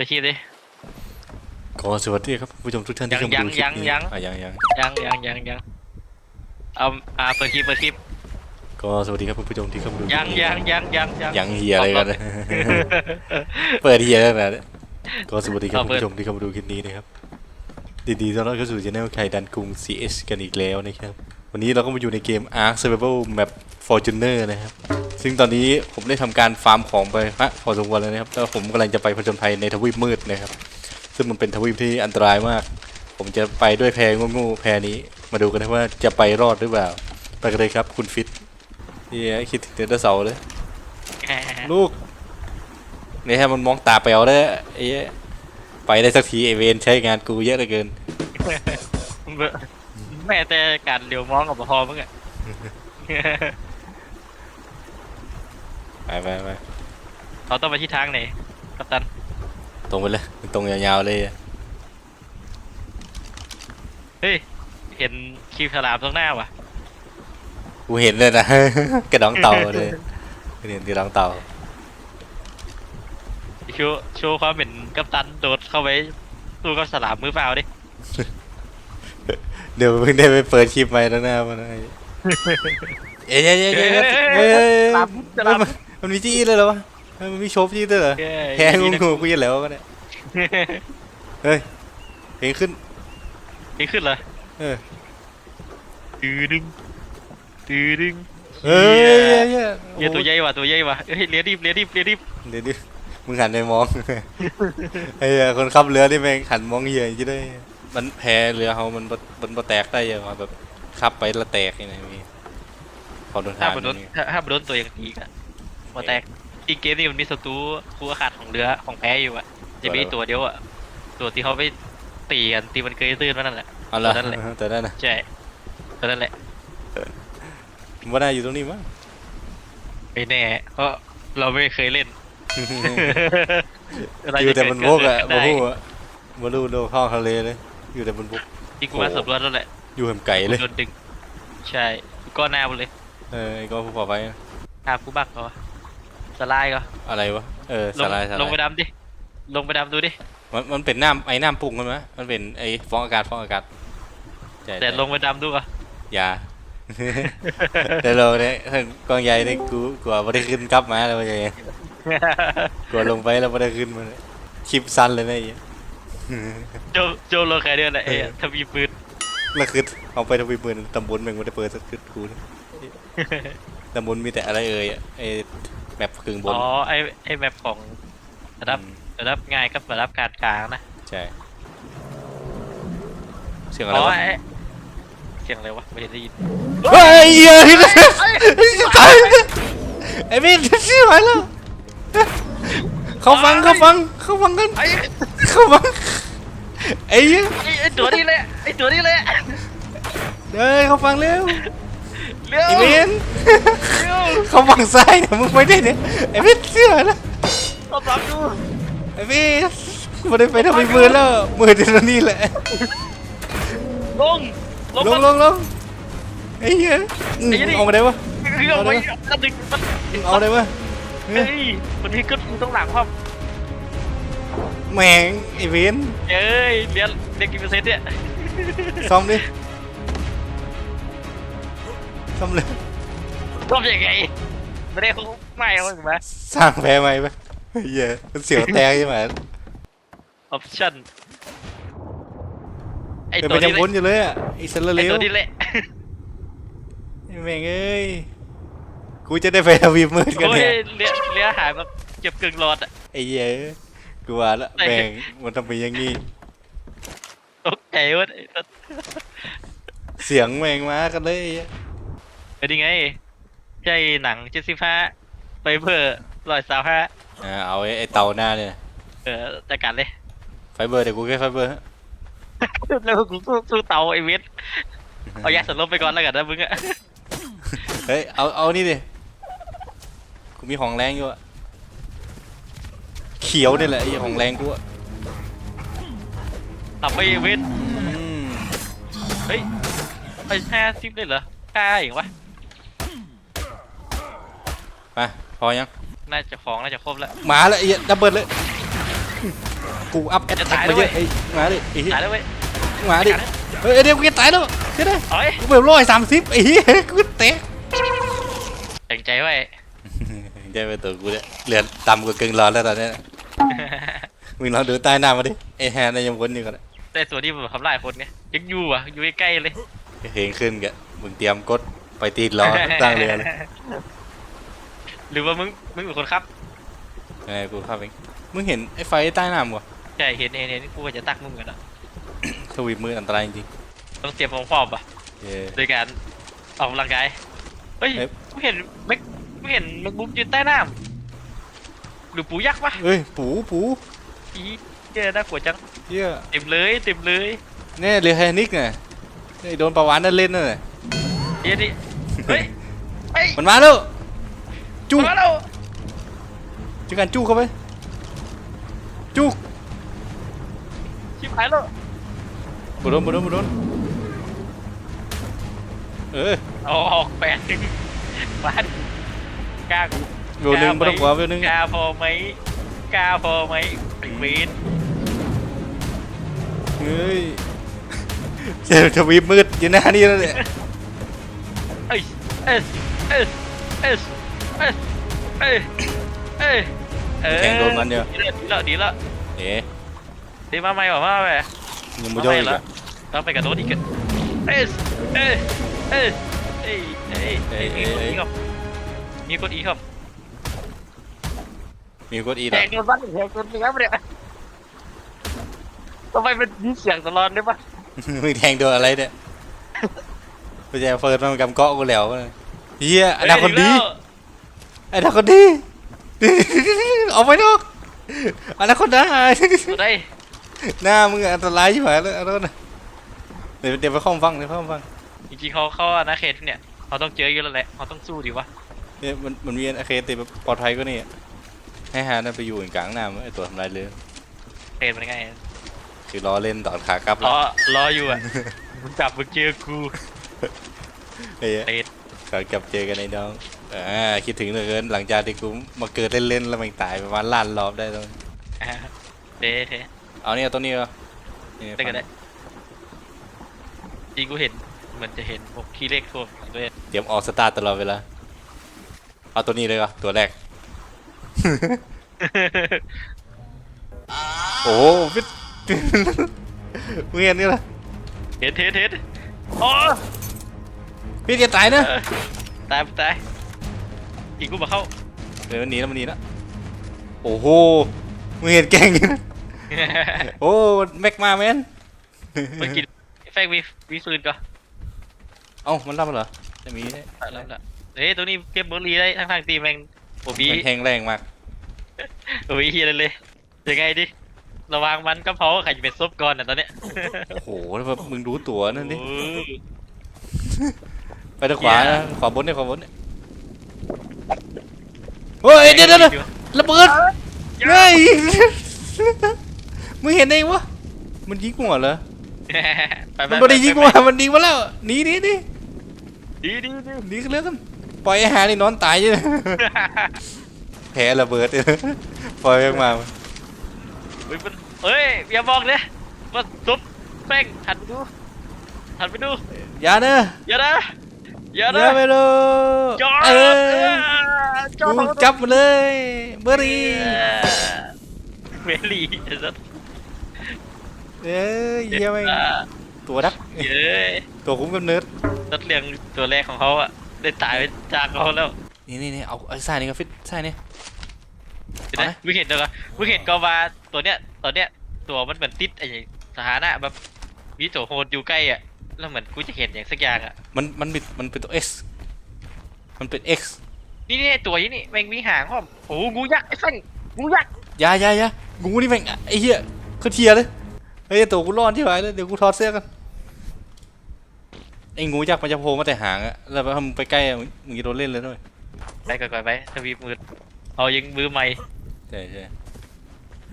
ไปชีพดิก็สวัสดีครับผู้ชมทุกท่านที่ยังเข้ามาดูคลิปยังนี้ยัง อะยังยังยังยังยังยังเอาอ่าเปิดคลิปเปิดคลิปก็สวัสดีครับผู้ชมที่เข้ามาดูคลิปยังนี้ยังยังยังยังยังเฮียอะไรกันนะ เปิดเฮียแล้วนะก็สวัสดีครับเอาเปิดผู้ชมที่เข้ามาดูคลิปนี้นะครับดีๆต้อนรับเข้าสู่ช anel ไข่ดันกรุง CS กันอีกแล้วนะครับ วันนี้เราก็มาอยู่ในเกม Ark Survival Map Fortuner นะครับ ซึ่งตอนนี้ผมได้ทำการฟาร์มของไปฮะพอสมควรแล้วนะครับแล้วผมกำลังจะไปผจญภัยในทวีปมืดนะครับ ซึ่งมันเป็นทวีปที่อันตรายมาก ผมจะไปด้วยแพงูงูแพนี้ มาดูกันนะว่าจะไปรอดหรือเปล่า ไปกันเลยครับคุณฟิตนี่คิดถึงเดนเสาร์เลย ลูกนี่ฮะมันมองตาแป๋วเลยไอ้เหี้ไปได้สักทีไอเวนใช้งานกูเยอะเหลือเกินแม่แต่การเลี้ยวมองกับพอมึงอะ ไปไปไปเขาต้องไปที่ทางไหนกัปตันตรงไปเลยตรงยาวๆเลยอะเฮ้ยเห็นคีบฉลามตรงหน้าว่ะกูเห็นเลยนะ กระดองเต่าเลยเห็นกระดองเต่าโชว์โชว์ความเป็นกัปตันโดดเข้าไปสู้กับฉลามมือเปล่าดิเดี๋ยวเพิ่งได้ไปเปิดคลิปใหม่แล้วนะมันไอ้เอ้ยเอ้ยเอ้ยเอ้ยเอ้ยเอ้ยฉลามฉลามมัน มันมีจี้เลยเหรอวะมันมีโชว์จี้ด้วยเหรอแพ้งูงูกูยันแล้วก็เนี่ยเฮ้ยเพลงขึ้น นี่ขึ้นเลยเออ ตื้อดึงตื้อดึงเฮ้ยเหี้เฮ้ยยเฮ้ยเรียตัวใหญ่ว่ะตัวใหญ่ว่ะเฮ้ยเรียดิบเรียดิบเรียดิบเดี๋ยวดิมึงหันไปมองไอ้เหี้ยคนขับเรือนี่แม่งหันมองเหี้ยจะได้มันแพ้เรือเขามันบ่มันบ่แตกได้ยังวะแบบขับไปแล้วแตกยังไงมีพอโดนถ้าทางบนโดนถ้าถ้าบนโดนตัวอย่างตีกอะมาแตกอีกเกมนี้มันมีศัตรูคู่อาฆาตของเรือของแพ้อยู่อะจะมีตัวเดียวอะตัวที่เขาไปตีกันตีมันเกยตื้นมันนั่นแหละเอาละตัวนั่นแหละแต่นั่นนะใช่ตัวนั่นแหละว่าน่าอยู่ตรงนี้มั้งไม่แน่เพราะเราไม่เคยเล่นะไรอยู่จะแต่บนบกอะเกิบ่ดฮู้ได้อะบ่รู้โลกเข้าทะเลเลย อยู่แต่บนบกที่กูมาสำรวจแล้วแหละอยู่แหมไก่เลยโดนดึงใช่ก็หน้าหมดเลยเออไอ้ก็ผู้ปอไปหน้ากูบักเขาอะ สไลด์ก็อะไรวะ เออลสงไลด์สลไลงไปด์ดำดิ ลงไปดำดูดิ มันมันเป็นน้ำไอ้น้ำปุ่งกันไหมมันเป็นไอ้ฟองอากาศฟองอากาศใช่แต่ใช่ลงไปดำดูอะอย่า แต่เราเนี่ยถ้ากองใหญ่เนี่ยกูกลัวไม่ได้ขึ้นกลับมาแล้วว่าไงกลัวลงไปแล้วไม่ได้ขึ้นมาเลยคลิปสั้นเลยนะไอ้เหี้ย โจโจโลใครเดือนแหละไอ้อะถ้ามีปืนแล้วคือเอาไปทวีปเมืองตำบลแม่งไม่ได้เปิดสักขึ้นกูเนี่ยตำบลมีแต่อะไรเอ่ยอะไอ้ แบบกึ่งบนอ๋อไอไอแมปของระดับอืมระดับง่ายกับระดับการกลางนะใช่เสียงอะไรอ๋อวะไอเสียงอะไรวะไม่ได้ยินเฮ้ยเหี้ยตายไอ้เมนชิบหายแล้วเขาฟังเขาฟังเขาฟังกันไอ้เขาฟังไอ้เหี้ยไอ้ไอ้ตัวนี้แหละไอ้ตัวนี้แหละเฮ้ยเขาฟังเร็ว เร็วไอ้เมนเร็วเขาฟังซ้ายเนี่ยมึงไปได้เนี่ยไอ้เมนเชื่อนะเอาฟังดูไอ้เมนไม่ได้ไปทำไมมือแล้วมือเดี๋ยวนี้แหละลงลงลงลงลงไอ้เหี้ยอืมไอ้เหี้ยนี่เอามาได้ปะคือเอาไว้แล้วดึงมันเอาได้ปะเฮ้เฮ้ยยมันมีกระสุนตรงหลังความแม่งไอ้เวนเอ้ยเรียนเรียนกี่เปอร์เซ็นต์เนี่ยซ่อมดิ ซ่อมเลยรบยังไงไม่ได้เขาไม่เอาถูกไหมสร้างแพ้ไหมปะเหี้ยมันเสียวแตกใช่ไหมออปชั่นไอเป็นตัไปวยันี้งวนอยู่เลยอะไอ้สันละไอเลี้ยวตัวนี้แหละแม่งเอ้ยกูจะได้ไปทวีปมืดกันโอ้ยเนี่ยเลี้ยเลี้ยหายมาเก็บกึ่งหลอดอะ ไอ้เหี้ยกูว่าละไหน แม่งมันทำไปอย่างงี้ตกใจวะไอ้ตัวเสียงแม่งมากันเลยไอ้เหี้ย เป็นยังไงใช่หนังเจ็ดสิบห้าไปเพื่อร้อยสาวห้าอ่าเอาไอ้ไอ้เตาหน้าเนี่ย เออจัดการเลย ไฟเบอร์เดี๋ยวกูแค่ไฟเบอร์ฮะแล้วกูสู้สู้เตาไอเวทเอายาสลบไปก่อนแล้วกันนะมึงอะเฮ้ยเอาเอานี่ดิ กูมีของแรงอยู่อะเขียวนี่แหละไอ้ของแรงกูอะทำไปไอเวทอืมเฮ้ยไปห้าสิบเลยเหรอค่าอย่างวะ ไป พอยังน่าจะของน่าจะครบแล้วมาแล้วไอ้เหี้ยดับเบิลเลย กูอัพแอดจะแท็กตายมาด้เยวยอะไอ้มาดิไอ้เหี้ยตายแล้วเว้ยมาดิเฮ้ยเดี๋ยวกูจะตายแล้วใช่ไหมเฮ้ยกูแบบร้อยสามสิบไอ้เหี้ยกูเตะแต่งใจไว้ใจไปตัวกูเนี่ยเหลือต่ำกว่าเกินร้อนแล้วตอนเนี้ยมึงลองดูใต้หน้ามาดิไอ้แฮนน่ะยังวนอยู่กันแต่ตัวที่มันทำลายคนไงยังอยู่อะอยู่ใกล้ๆเลยเพลงขึ้นกะมึงเตรียมกดไปตีนล้อตั้งเรือเลย หรือว่ามึงมึงเป็นคนขับไงกูเข้าไปมึงเห็นไอ้ไฟใต้น้ำวะใช่เห็นเห็นเห็นกูก็จะตักมึงกันอะสวิปมืออันตรายจริงต้องเตรียมของฟอมอะๆเย้ โดยการออกกำลังกายเฮ้ยเอ๊ะกูเห็นแม็กกูเห็นแม็กบุ๊กอยู่ใต้น้ำหรือปูยักษ์ปะเฮ้ยปูปูอีเจอน่ากลัวจังเหี้ยเต็มเลยเต็มเลยเนี่ยเรือไททานิกเนี่ยไอ้โดนปลาวานนั่นเล่นนั่นน่ะเดี๋ยวดิเฮ้ยเฮ้ยมันมาแล้ว จุกมาแล้วจุกกันจุกเข้าไปจุกชิบหายแล้วบุโดนบุโดนบุโดนเออเอาออกแปดหนึ่งบ้านกล้าเวลหนึ่งไม่ต้องกลัวเวลหนึ่งกล้าพอไหมกล้าพอไหมไอ้เวนเฮ้ยเจอทวีปมืดอยู่หน้านี่แล้วเนี่ยเอ้ยเอ้ยเอ้ยเอ้ย เอ้ยเอ้ยเอ้ยเอ้ยแทงโดนมันเดียวดีแล้วดีแล้วดีแล้วเอ๊ะดีมาใหม่บอกมาใหม่ยังไม่ย่อยอีกแล้อะวต้องไปกับโน้ตอีกอะเอ้ยเอ้ยเอ้ยเอ้ยเอ้ยเอ้ยเอ้ยเอ้ยมีกดอีครับมีกดอีมีกดอีแล้แทงโดนบ้านแทงโดนเนื้อไปเนี่ยทำไมมันมีเสียงตลอดด้วยปะมึงแทงโดนอะไรเนี่ยไปแจเฟิร์นมันกำเกาะกูแล้วเลยเฮียอนาคตดี เฮ้ยอนาคตดีออกไปนอกอนาคตได้ตัวได้หน้ามึงอันตรายใช่ไหมแล้วแล้วนะเดี๋ยวเดี๋ยวไปข้อมฟังเดี๋ยวไปข้อมฟังจริงๆเขาเขาอาณาเขตเนี่ยเขาต้องเจออยู่แล้วแหละเขาต้องสู้ดีวะเนี่ยมันมันมีอาเคติแบบปลอดภัยก็นี่ให้ฮานั่นไปอยู่กลางน้ำไอ้ตัวทำลายเรือเขตมันไงคือล้อเล่นตอนขากลับรแล้วอรออยู่อะมึงจับมึงเจอกูเฮ้ยเตะขากลับเจอกันไอ้น้อง อ่าคิดถึงเหลือเกินหลังจากที่กูมาเกิดเล่นๆแล้วมันตายประมาณล้านรอบได้ตรงอ่าเตะเตะเอาเนี่ยตัวนี้เหรอนี่ได้ก็ได้จริงกูเห็นเหมือนจะเห็นพวกขี้เล็กพวกด้วยเตรียมออกสตาร์ทตลอดเวลาเอาตัวนี้เลยเหรอตัวแรก โอ้โหฟิตมึงเห็นนี่เหรอเห็นเห็นเห็นโอ้พี่จะตายนะเออตายตาย อีกกูมาเข้าเดี๋ยวมันหนีแล้วมันหนีแล้วโอ้โหมึงเห็นแกล้งอยู่นะโอ้แม็กมาแมนมันกินแฟกวีวีฟืนก่อนเอ้ามันรับมันเหรอไม่มีได้อะแล้วละเฮ้ยตัวนี้เก็บเบอร์ลีได้ทั้งทางๆตีแมงโอ้บีมันแทงแรงมากโอ้ยเฮียเลยเลยยังไงดิระวังมันก็เพราะว่าใครจะเป็นซบก่อนอะตอนเนี้ยโอ้โหแล้วแบบมึงรู้ตัวนั่นดิโอ้ยไปทางขวานะขวาบนเนี่ยขวาบนเนี่ย เฮ้ยเดี๋ยวเดี๋ยวเดี๋ยวระเบิดเฮ้ยมึงเห็นได้วะมันยิงกูเหรอไปมันไม่ได้ยิงกูอะมันยิงมาแล้วหนีหนีหนีดีดีดีหนีกันเรื่องกันปล่อยไอ้หานี่นอนตายอยู่แพ้ระเบิดปล่อยมันมาเฮ้ยมันเฮ้ยอย่าบอกเลยว่าซุปแป้งหันไปดูหันไปดูอย่าเนอะอย่านะ อย่าอนะย่าไปดูจอดเออจอดกูจับมันเลยเบอร์รี่เวลีไอ้สัสเอ้ยเยี่ยมงตัวดักเย้ยตัวคุ้มกับเนิร์ดนัดเลี้ยงตัวแรกของเขาอะได้ตายไปจากเขาแล้วนี่นี่นี่เอาไอ้สายนี่ก็ฟิตสายนี่ เห็นไหมเอาไหมมึงเห็นเดี๋ยวก่อนมึงเห็นก็ว่าตัวเนี้ยตัวเนี้ยตัวมันเหมือนติดไอ้สถานะแบบวิโจโฮดอยู่ใกล้อะ แล้วเหมือนกูจะเห็นอย่างสักอย่างอะ มันมันเป็นมันเป็นตัว X มันเป็น X นี่นี่ตัวนี้นี่แม่งมีหางว่าโอ้โหงูยักษ์ไอ้เส้นงูยักษ์อยาอยาอยางูนี่แม่งไอ้เหี้ยเขาเทียร์เลยเฮ้ยตัวกูร้อนที่ไหนเลยเดี๋ยวกูถอดเสื้อกันไอ้งูยักษ์มันจะโผล่มาแต่หางอะแล้วพอมึงไปใกล้อะมึงมึงจะโดนเล่นเลยด้วยไปก่อนๆไปทวีปมือเอายังมือใหม่ใช่ใช่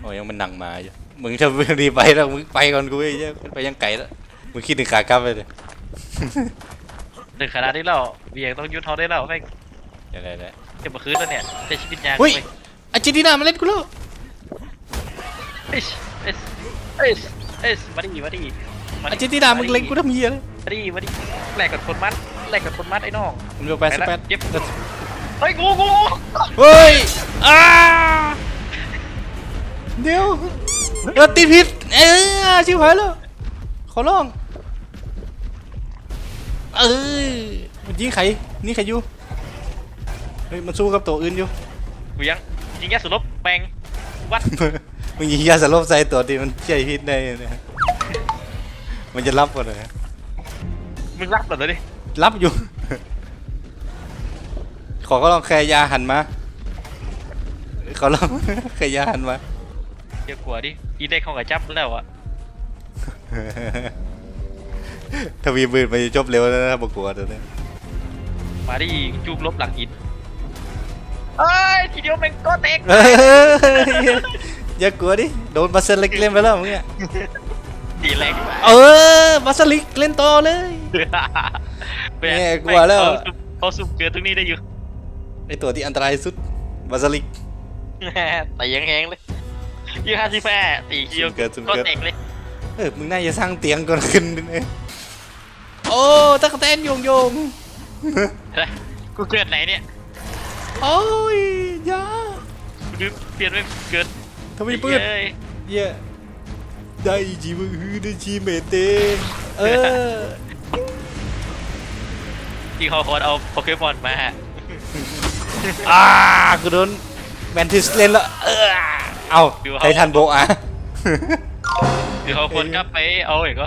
โอ้ยังมันหนังมาอยู่มึงจะรีบไปแล้วมึงไปก่อนกูไอ้เหี้ยไปยังไกลแล้ว มึงคิดถึงขากลับไปเลยถึงขนาดนี้แล้วเบียงต้องยุดเขาได้แล้วแม่งยังไงนะจะมาคืนแล้วเนี่ยได้ชีวิตยากเฮ้ยเว้ยอาร์เจนตินามาเล่นกูแล้วเอ้ยเอ้เอสเอสเอสมาดิมาดิมาอาร์เจนตินามึงเล็งกูทำเหี้ยเลยมาดิมาดิแลกกับคนมัดแลกกับคนมัดไอ้น้อง มึงเร็วไปสเปซเจ็บ เฮ้ยกูกูเฮ้ยอ้าเดี๋ยวเราติดผิดเออชิบหายแล้วขอร้อง เอ้ยมันยิงใครนี่ใครอยู่เฮ้ยมันสู้กับตัวอื่นอยู่กูยังยิงแค่สุดลบแปงวัดมึงยิงยาสลบใส่ตัวที่มันใช่พิษได้นะฮะมันจะรับก่อนเลยมึงรับเหรอเลยดิรับอยู่ ขอก็ลองแคร์ยาหันมาขอลองแคร์ยาหันมาเดี๋ยวกลัวดิอีได้เข้ากับจับแล้วอะ ทวีบืนมันจะจบเร็วแล้วนะบอกกลัวตัวเนี้ยมาดิจูบลบหลังอินเอ้ยทีเดียวแม่งก็เต็กเฮ้ยอย่ากลัวดิ โดนบาสลิกเล่นไปแล้วมึงเนี่ยดีแรงเออบาสลิกเล่นต่อเลยแม่กลัวแล้วเขาซุ่มเกินตรงนี้ได้อยู่ไอตัวที่อันตรายสุดบาสลิกแต่ยังแหงเลยยี่ห้าสิบแปดตีคิวซุ่มเกินซุ่มก็เกินเต็กเลยเออมึงน่าจะสร้างเตียงก่อนขึ้นดิเนี่ย โอ้ตะกะแตนโยงโยงกูเกิดไหนเนี่ยโอ้ยอยากูดูเปลี่ยนไปเกิดทวีปืนเอ้ยเย่ได้จีมือฮือได้จีเมเตเออที่เขาโคตรเอาโปเกมอนมาอ่ากูโดนแมนทิสเล่นแล้วเออเอาไททันโบอะคือเขาคนก็ไปเอาเองก็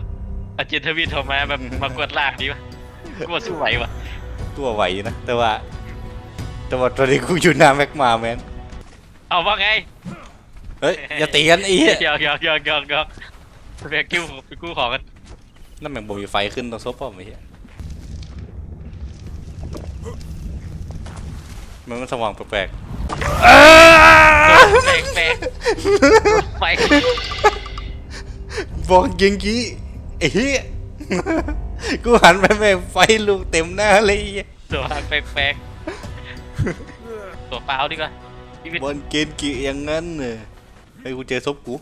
อาจินทวินโทรมาแบบมากดลากดีวะกูว่าสู้ไหววะตัวไหวนะ แต่ว่า แต่ว่าตอนนี้กูอยู่หน้าแม็กมาแมนเอาว่าไงเฮ้ยอย่าตีกันไอ้เหี้ยหยอกหยอกหยอกหยอกหยอกแบกกิ้วไปกู้ของกันนั่นแม่งบ่มีไฟขึ้นตรงโซฟาไอ้เหี้ยมันมันสว่างแปลกๆอ้าแบกแบกไฟบอกยิงกี้ ไอ้เหี้ยกูหันไปแม่งไฟลูกเต็มหน้าเลยไอ้เหี้ยตัวแบกแบกตัวเปล่าดีกว่าชีวิตบอลเกณฑ์กี่อย่างนั้นเนยไอ้ยกูเจอซบกู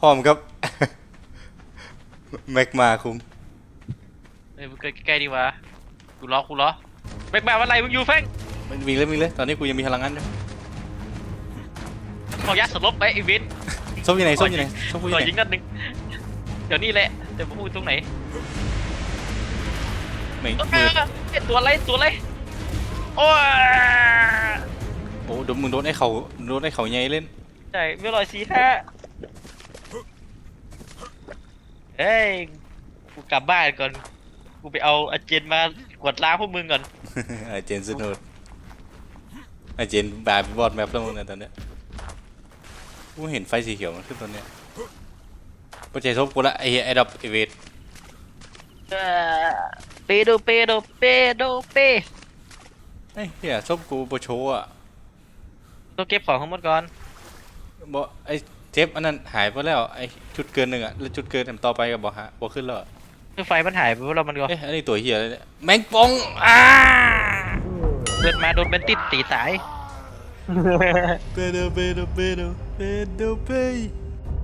หอมครับ แม็กมาคุมเฮ้ยมึงใกล้ๆดีวะกูล้อกูล้อแบกแบบอะไรมึงอยู่แฟงมันวิ่งเลยวิ่งเลยตอนนี้กูยังมีพลังงานอยู่ขอยัดสลบไปไอ้วินซบอยู่ไหนซบอยู่ไหนซบกูอขยู่อไหนยิงนัดหนึ่งเดี๋ยวนี้แหละ เดี๋ยวผมพูดตรงไหนไม่เอ้มืดยเอ้ยตัวอะไรตัวอะไรโอ้ยโอ้โดนมึงโดนไอ้เขาโดนไอ้เขาใหญ่เล่นใช่ไม่ลอยสีห้าเฮ้ยกูกลับบ้านก่อนกูไปเอาอาเจนมากวดล้างพวกมึงก่อนไอ้เจนสนุดไอ้เจนบาร์บอดแมปแล้วมึงเนยตอนเนี้ยกูเห็นไฟสีเขียวมันขึ้นตอนเนี้ย กูใจซบกูละไอ้เหี้ยไอ้ดับไอ้เวทเปโดเปโดเปโดเปไอ้เหี้ยซบกูโปโชว์อะต้องเก็บของทั้งหมดก่อนบ่ไอ้เทปอันนั้นหายไปแล้วไอ้ชุดเกินหนึ่งอะแล้วชุดเกินต่อไปก็บ่ฮะบ่ขึ้นแล้วอะคือไฟมันหายไปเพราะเรามันก็เอ๊ะอันนี้ตัวเหี้ยอะไรเนี่ยแมงป่องอ้าเกิดมาโดนเป็นติดตีตาย เปโดเปโดเปโดเปโดเป